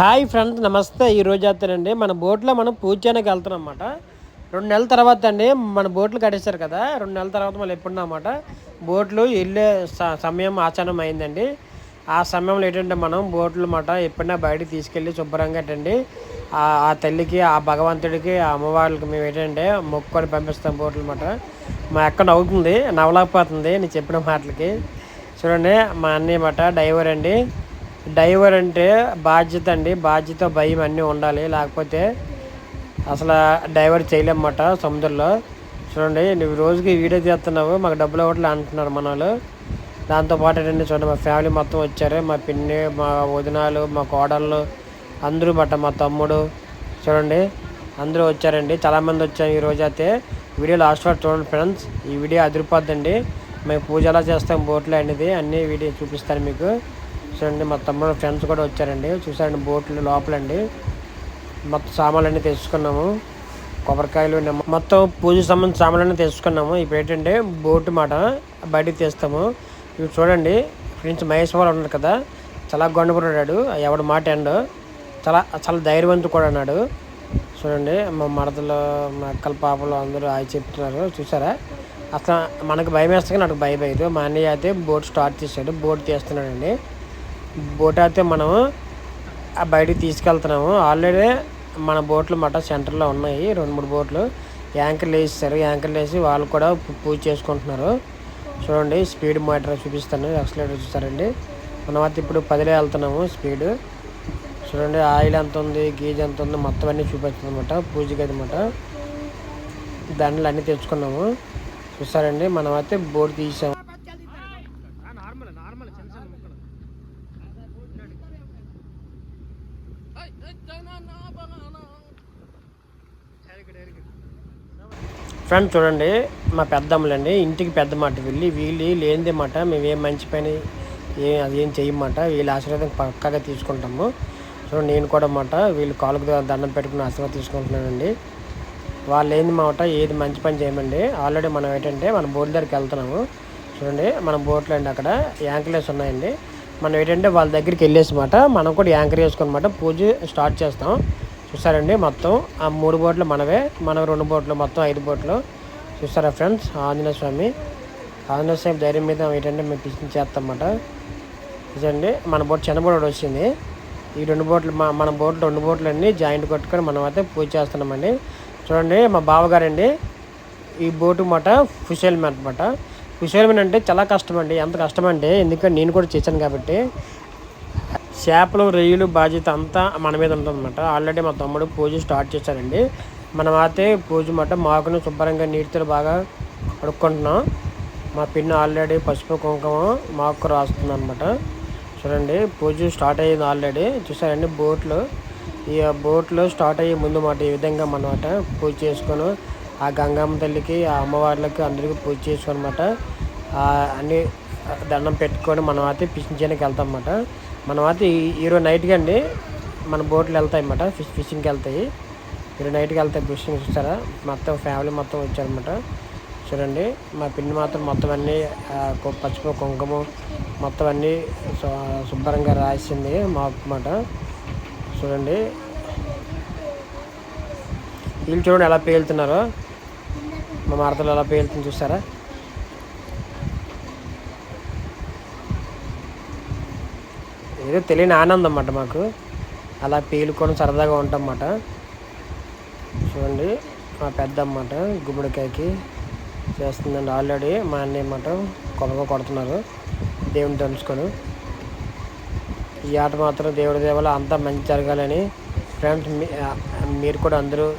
Hi friends నమస్తే. ఈ రోజు వస్తానండి మన బోట్లో మనం పూజానికి చేయడానికి వెళ్తున్నాం అన్నమాట రెండు నెలల తర్వాత అండి మన బోట్లు కట్టేశారు కదా రెండు నెలల తర్వాత మళ్ళీ ఎప్పుడున్నామాట బోట్లు వెళ్ళే సమయం ఆచరణ అయిందండి. ఆ సమయంలో ఏంటంటే మనం బోట్లు మాట ఎప్పుడైనా బయటికి తీసుకెళ్ళి శుభ్రంగా ఏంటండి ఆ ఆ తల్లికి ఆ భగవంతుడికి ఆ అమ్మవారికి మేము ఏంటంటే మొక్కుకొని పంపిస్తాం బోట్లు మాట మా అక్క నవ్వుతుంది నవ్వలేకపోతుంది నేను చెప్పిన మాటలకి. చూడండి మా అన్నయ్య మాట డ్రైవర్ అండి. డ్రైవర్ అంటే బాధ్యత అండి. బాధ్యత భయం అన్నీ ఉండాలి. లేకపోతే అసలు డ్రైవర్ చేయలేమన్నమాట సముద్రంలో. చూడండి నువ్వు రోజుకి వీడియో తీస్తున్నావు మాకు డబ్బులు ఇవ్వట్లే అంటున్నారు మన వాళ్ళు దాంతోపాటు ఏంటంటే చూడండి మా ఫ్యామిలీ మొత్తం వచ్చారు. మా పిన్ని మా వదినాలు మా కోడళ్ళు అందరూ బట్ట మా తమ్ముడు. చూడండి అందరూ వచ్చారండి. చాలామంది వచ్చారు ఈరోజు అయితే. వీడియో లాస్ట్ వరకు చూడండి ఫ్రెండ్స్. ఈ వీడియో అదిరిపోద్దండి. మేము పూజ ఎలా చేస్తాం బోట్లో అనేది అన్ని వీడియో చూపిస్తాను మీకు. చూడండి మా తమ్ముడు ఫ్రెండ్స్ కూడా వచ్చారండి. చూసారండి బోట్లు లోపలండి. మొత్తం సామాన్లన్నీ తెచ్చుకున్నాము. కొబ్బరికాయలు మొత్తం పూజ సంబంధించిన సామాన్లన్నీ తెచ్చుకున్నాము. ఇప్పుడు ఏంటంటే బోటు మాట బయటికి తీస్తాము. ఇవి చూడండి. ఫ్రెండ్స్ మహేష్ వాళ్ళు ఉన్నారు కదా. చాలా గొండపడ్డాడు ఎవడు మాట ఎండు చాలా చాలా ధైర్యవంతు కూడా అన్నాడు చూడండి. మా మడతలు మా అక్కల పాపలు అందరూ అవి చెప్తున్నారు. చూసారా అసలు మనకు భయం వేస్తే నాకు భయం అయ్యదు మా అన్నయ్య అయితే బోట్ స్టార్ట్ చేశాడు. బోట్ తీస్తున్నాడండి. బోట్ అయితే మనము బయటికి తీసుకెళ్తున్నాము. ఆల్రెడీ మన బోట్లు మట సెంటర్లో ఉన్నాయి. రెండు మూడు బోట్లు. యాంకర్లు వేస్తారు యాంకర్లు వేసి వాళ్ళు కూడా పూజ చేసుకుంటున్నారు. చూడండి స్పీడ్ మోటార్ చూపిస్తాను. ఎక్సలేటర్ చూస్తారండి. మనం అయితే ఇప్పుడు పదిలో వెళ్తున్నాము స్పీడ్ చూడండి ఆయిల్ ఎంత ఉంది గీజ్ ఎంత ఉంది మొత్తం అన్నీ చూపిస్తుంది అనమాట పూజకి అనమాట దండలు అన్నీ తెచ్చుకున్నాము. చూస్తారండి మనం అయితే బోర్డు తీసాము నార్మల్ నార్మల్ చిన్న చిన్న ముక్కలు ఫ్రెండ్ చూడండి మా పెద్దమ్మలండి. ఇంటికి పెద్ద మాట వెళ్ళి వీళ్ళు లేనిదే మాట మేమేం మంచి పని ఏ అదేం చేయమాట వీళ్ళ ఆశీర్వాదం పక్కగా తీసుకుంటాము. సో నేను కూడా మాట వీళ్ళు కాలుకు దండం పెట్టుకుని ఆశీర్వాదం తీసుకుంటున్నానండి వాళ్ళు ఏంది మాట ఏది మంచి పని చేయమండి. ఆల్రెడీ మనం ఏంటంటే మన బోట్ దగ్గరికి వెళ్తున్నాము. చూడండి మన బోట్లో అండి అక్కడ యాంకర్లేస్ ఉన్నాయండి. మనం ఏంటంటే వాళ్ళ దగ్గరికి వెళ్ళేసి మాట మనం కూడా యాంకర్ వేసుకున్నమాట పూజ స్టార్ట్ చేస్తాం. చూసారండి మొత్తం. ఆ మూడు బోట్లు మనవే మన రెండు బోట్లు మొత్తం ఐదు బోట్లు. చూసారా ఫ్రెండ్స్? ఆంజనేయ స్వామి. ఆంజనేయ స్వామి ధైర్యం మీద ఏంటంటే మేము పిచ్చి చేస్తాం చూసండి మన బోట్ చిన్న బోట్ ఒకటి వచ్చింది. ఈ రెండు బోట్లు మా మన బోట్లు రెండు బోట్లు అన్నీ జాయింట్ కొట్టుకొని మనం అయితే పూజ చేస్తున్నామండి. చూడండి మా బావగారండి ఈ బోటు మాట ఫుషేల్మెన్ అనమాట ఫుషెల్మెన్ అంటే చాలా కష్టం అండి ఎంత కష్టం అంటే ఎందుకంటే నేను కూడా చేశాను కాబట్టి. చేపలు రొయ్యలు బాధ్యత అంతా మన మీద ఉంటుందన్నమాట. ఆల్రెడీ మా తమ్ముడు పూజ స్టార్ట్ చేశారండి. మనం అయితే పూజ మాట మాకును శుభ్రంగా నీటితో బాగా కడుక్కుంటున్నాం. మా పిన్ను ఆల్రెడీ పసుపు కుంకుమ మాకు రాస్తుంది అనమాట చూడండి పూజ స్టార్ట్ అయ్యింది ఆల్రెడీ చూసారండి బోట్లు. ఈ బోట్లు స్టార్ట్ అయ్యే ముందు మాట ఈ విధంగా మనమాట పూజ చేసుకొని ఆ గంగమ్మ తల్లికి ఆ అమ్మవార్లకి అందరికీ పూజ చేసుకున్నమాట అన్ని దండం పెట్టుకొని మనం అయితే పిచ్చించడానికి వెళ్తాం అన్నమాట. మనం అయితే ఈరోజు నైట్కి అండి మన బోట్లు వెళ్తాయి అన్నమాట. ఫిష్ ఫిషింగ్కి వెళ్తాయి. ఈరోజు నైట్కి వెళ్తాయి ఫిషింగ్ చూస్తారా? మొత్తం ఫ్యామిలీ మొత్తం వచ్చారనమాట చూడండి మా పిన్ని మాత్రం మొత్తం అన్నీ పసుపు కుంకుమ మొత్తం అన్నీ శుభ్రంగా రాసింది మాట చూడండి. వీళ్ళు చూడండి ఎలా పేలుతున్నారో. మా మరతలు ఎలా పేలుతుంది చూసారా ఏదో తెలియని ఆనందం అన్నమాట మాకు. అలా పేలుకొని సరదాగా ఉంటాం అన్నమాట చూడండి మా పెద్ద అన్నమాట గుమ్మడికాయకి చేస్తుందండి ఆల్రెడీ. మా అన్నయ్య అన్నమాట కొనగా కొడుతున్నారు దేవుని తలుచుకొని. ఈ ఆట మాత్రం దేవుడి దేవాల అంతా మంచి జరగాలని ఫ్రెండ్స్ మీ- మీరు కూడా అందరూ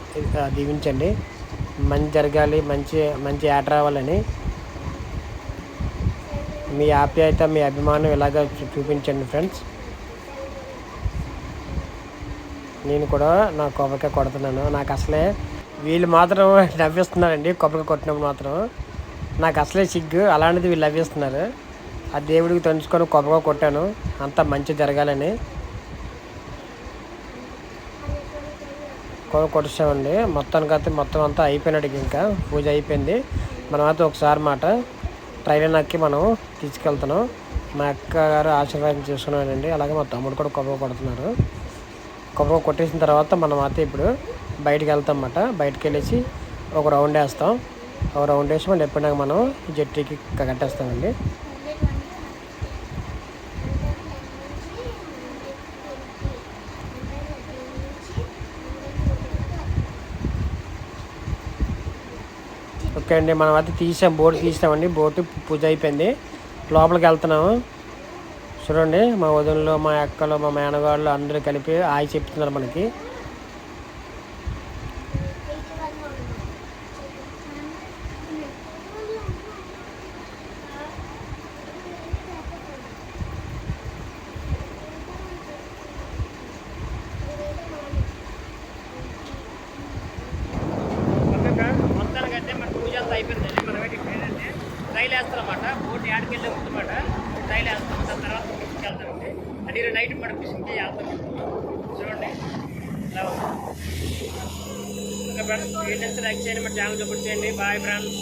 దీవించండి. మంచి జరగాలి మంచి మంచి ఆట రావాలని. మీ ఆప్యాయత మీ అభిమానం ఇలాగ చూపించండి ఫ్రెండ్స్. నేను కూడా నా కొబ్బరికాయ కొడుతున్నాను. నాకు అసలే వీళ్ళు మాత్రం నవ్విస్తున్నారండి. కొబ్బరికాయ కొట్టినప్పుడు మాత్రం. నాకు అసలే సిగ్గు. అలాంటిది వీళ్ళు నవ్విస్తున్నారు. ఆ దేవుడికి తంచుకొని కొబ్బరికాయ కొట్టాను. అంత మంచి జరగాలని. కొబ్బరి కొట్టామండి మొత్తానికి అయితే మొత్తం అంతా అయిపోయినట్టు ఇంకా పూజ అయిపోయింది. మనం అయితే ఒకసారి మాట ట్రైన్ నక్కి మనం తీసుకెళ్తున్నాం. మా అక్క గారు ఆశీర్వాదం చేసుకున్నానండి అలాగే మా తమ్ముడు కూడా కొబ్బరి కొడుతున్నారు. కొబ్బరి కొట్టేసిన తర్వాత మనం అయితే ఇప్పుడు బయటికి వెళ్తాం అన్నమాట బయటికి వెళ్ళేసి ఒక రౌండ్ వేస్తాం. ఒక రౌండ్ వేసి మళ్ళీ ఎప్పుడైనా మనం జట్టీకి కట్టేస్తామండి. ఓకే అండి మనం అయితే తీసాం. బోట్ తీసామండి. బోటు పూజ అయిపోయింది. లోపలికి వెళ్తున్నాము. చూడండి మా వదినలో మా అక్కలు మా మేనగాళ్ళు అందరూ కలిపి ఆయి చెప్తున్నారు మనకి. మొత్తానికైతే మన పూజ అంతా అయిపోయిందండి. మనం ఏంటి ఏంటంటే రైలు వేస్తారన్నమాట. బోట్ యాడికి వెళ్ళే ముందు మాట రైలు వేస్తాం దాని తర్వాత ఫిష్కి వెళ్తామండి మీరు నైట్ మనం ఫిషింగ్కి వెళ్తాం చూడండి. ఇలా ఉంది. ఇంకా ఫ్రెండ్స్ ఏంటంటే లైక్ చేయండి మన ఛానల్ సపోర్ట్ చేయండి. Bye friends